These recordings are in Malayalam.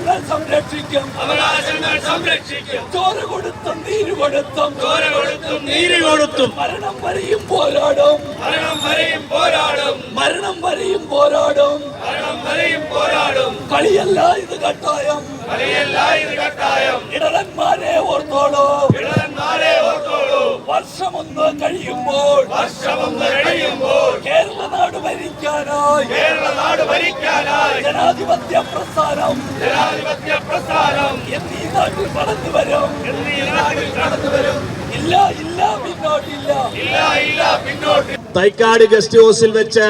അവകാശങ്ങൾ സംരക്ഷിക്കും. അവകാശങ്ങൾ സംരക്ഷിക്കും. ചോര കൊടുത്തും നീര് കൊടുത്തും ചോര കൊടുത്തും നീര് കൊടുത്തും. മരണം വരെയും പോരാടും. മരണം വരെയും പോരാടും. മരണം വരെയും പോരാടും. മരണം വരെയും പോരാടും. കളിയല്ല ഇത് കട്ടായം. കളിയല്ല ഇത് കട്ടായം. ഇടലന്മാരെ ഓർത്തോളൂ ഇടവന്മാരെ ഓർത്തോളൂ വർഷമൊന്ന് കഴിയുമ്പോൾ വർഷമൊന്ന് കഴിയുമ്പോൾ കേരള നാട് ഭരിക്കാനായി. കേരള നാട് ഭരിക്കാനായി. ജനാധിപത്യ പ്രസ്ഥാനം. ജനാധിപത്യ പ്രസ്ഥാനം. എന്നീ നാട്ടിൽ കടന്നു വരും. എന്നീ നാട്ടിൽ കടന്നു വരും. ഇല്ല ഇല്ല പിന്നോട്ടില്ല. ഇല്ല ഇല്ല പിന്നോട്ട് തൈക്കാട് ഗസ്റ്റ് ഹൗസിൽ വെച്ച്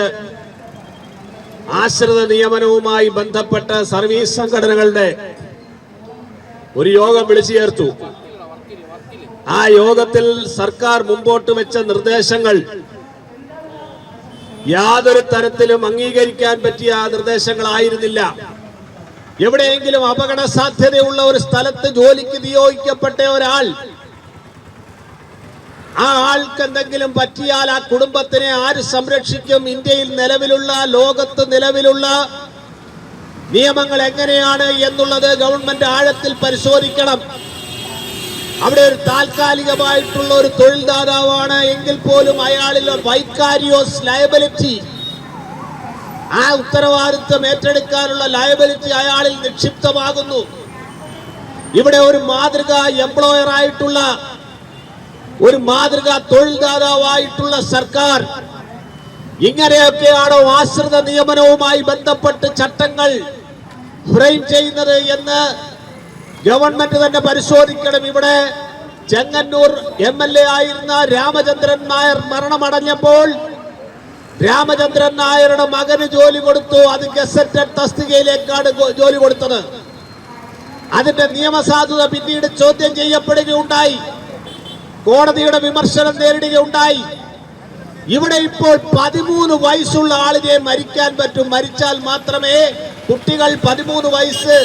ആശ്രിത നിയമനവുമായി ബന്ധപ്പെട്ട സർവീസ് സംഘടനകളുടെ ഒരു യോഗം വിളിച്ചു ചേർത്തു. ആ യോഗത്തിൽ സർക്കാർ മുമ്പോട്ട് വെച്ച നിർദ്ദേശങ്ങൾ യാതൊരു തരത്തിലും അംഗീകരിക്കാൻ പറ്റിയ നിർദ്ദേശങ്ങളായിരുന്നില്ല. എവിടെയെങ്കിലും അപകട സാധ്യതയുള്ള ഒരു സ്ഥലത്ത് ജോലിക്ക് നിയോഗിക്കപ്പെട്ട ഒരാൾ ആ ആൾക്ക് എന്തെങ്കിലും പറ്റിയാൽ ആ കുടുംബത്തിനെ ആര് സംരക്ഷിക്കും? ഇന്ത്യയിൽ നിലവിലുള്ള ലോകത്ത് നിലവിലുള്ള നിയമങ്ങൾ എങ്ങനെയാണ് എന്നുള്ളത് ഗവൺമെന്റ് ആഴത്തിൽ പരിശോധിക്കണം. അവിടെ ഒരു താൽക്കാലികമായിട്ടുള്ള ഒരു തൊഴിൽദാതാവാണ് എങ്കിൽ പോലും അയാളിൽ വൈക്കാരിയോസ് ലയബിലിറ്റി ആ ഉത്തരവാദിത്വം ഏറ്റെടുക്കാനുള്ള ലയബിലിറ്റി അയാളിൽ നിക്ഷിപ്തമാകുന്നു. ഇവിടെ ഒരു മാതൃക എംപ്ലോയർ ആയിട്ടുള്ള ഒരു മാതൃക തൊഴിൽദാതാവായിട്ടുള്ള സർക്കാർ. ഇങ്ങനെയൊക്കെയാണോ ആശ്രിത നിയമനവുമായി ബന്ധപ്പെട്ട് ചട്ടങ്ങൾ ഫ്രെയിം ചെയ്യുന്നത് എന്ന് ഗവൺമെന്റ് തന്നെ പരിശോധിക്കണം ഇവിടെ. ചെങ്ങന്നൂർ എം എൽ എ ആയിരുന്ന രാമചന്ദ്രൻ നായർ മരണമടഞ്ഞപ്പോൾ രാമചന്ദ്രൻ നായരുടെ മകന് ജോലി കൊടുത്തു. അത് ഗസറ്റഡ് തസ്തികയിലേക്കാണ് ജോലി കൊടുത്തത്. അതിന്റെ നിയമസാധുത പിന്നീട് ചോദ്യം ചെയ്യപ്പെടുകയുണ്ടായി. കോടതിയുടെ വിമർശനം നേരിടുകയുണ്ടായി. ഇവിടെ ഇപ്പോൾ പതിമൂന്ന് വയസ്സുള്ള ആളിനെ മരിക്കാൻ പറ്റും. മരിച്ചാൽ മാത്രമേ കുട്ടികൾ പതിമൂന്ന് വയസ്സ്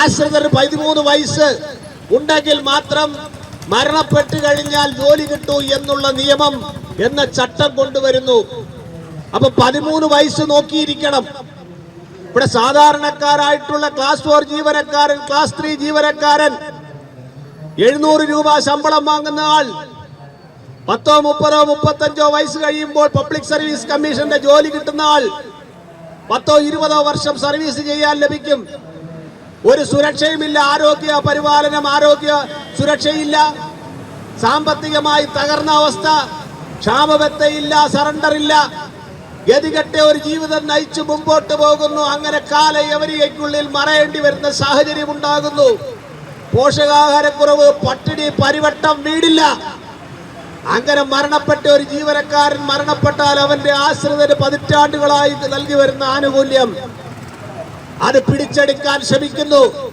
ആശ്രിതർ പതിമൂന്ന് വയസ്സ് ഉണ്ടെങ്കിൽ മാത്രം മരണപ്പെട്ട് കഴിഞ്ഞാൽ ജോലി കിട്ടൂ എന്നുള്ള നിയമം എന്ന ചട്ടം കൊണ്ടുവരുന്നു. അപ്പൊ പതിമൂന്ന് വയസ്സ് നോക്കിയിരിക്കണം. ഇവിടെ സാധാരണക്കാരായിട്ടുള്ള ക്ലാസ് ഫോർ ജീവനക്കാരൻ ക്ലാസ് ത്രീ ജീവനക്കാരൻ എഴുന്നൂറ് രൂപ ശമ്പളം വാങ്ങുന്ന ആൾ പത്തോ മുപ്പതോ മുപ്പത്തഞ്ചോ വയസ്സ് കഴിയുമ്പോൾ പബ്ലിക് സർവീസ് കമ്മീഷന്റെ ജോലി കിട്ടുന്ന ആൾ പത്തോ ഇരുപതോ വർഷം സർവീസ് ചെയ്യാൻ ലഭിക്കും. ഒരു സുരക്ഷയുമില്ല ആരോഗ്യ പരിപാലനം ആരോഗ്യ സുരക്ഷയില്ല. സാമ്പത്തികമായി തകർന്ന അവസ്ഥ ക്ഷാമബത്തയില്ല സറണ്ടർ ഇല്ല ഗതികെട്ട ഒരു ജീവിതം നയിച്ചു മുമ്പോട്ട് പോകുന്നു. അങ്ങനെ കാലയവരികയ്ക്കുള്ളിൽ മറയേണ്ടി വരുന്ന സാഹചര്യം ഉണ്ടാകുന്നു. പോഷകാഹാരക്കുറവ് പട്ടിണി പരിവട്ടം വീടില്ല. അങ്ങനെ മരണപ്പെട്ട ഒരു ജീവനക്കാരൻ മരണപ്പെട്ടാൽ അവന്റെ ആശ്രിതന് പതിറ്റാണ്ടുകളായി നൽകി വരുന്ന ആനുകൂല്യം. അത് പിടിച്ചെടുക്കാൻ ശ്രമിക്കുന്നു.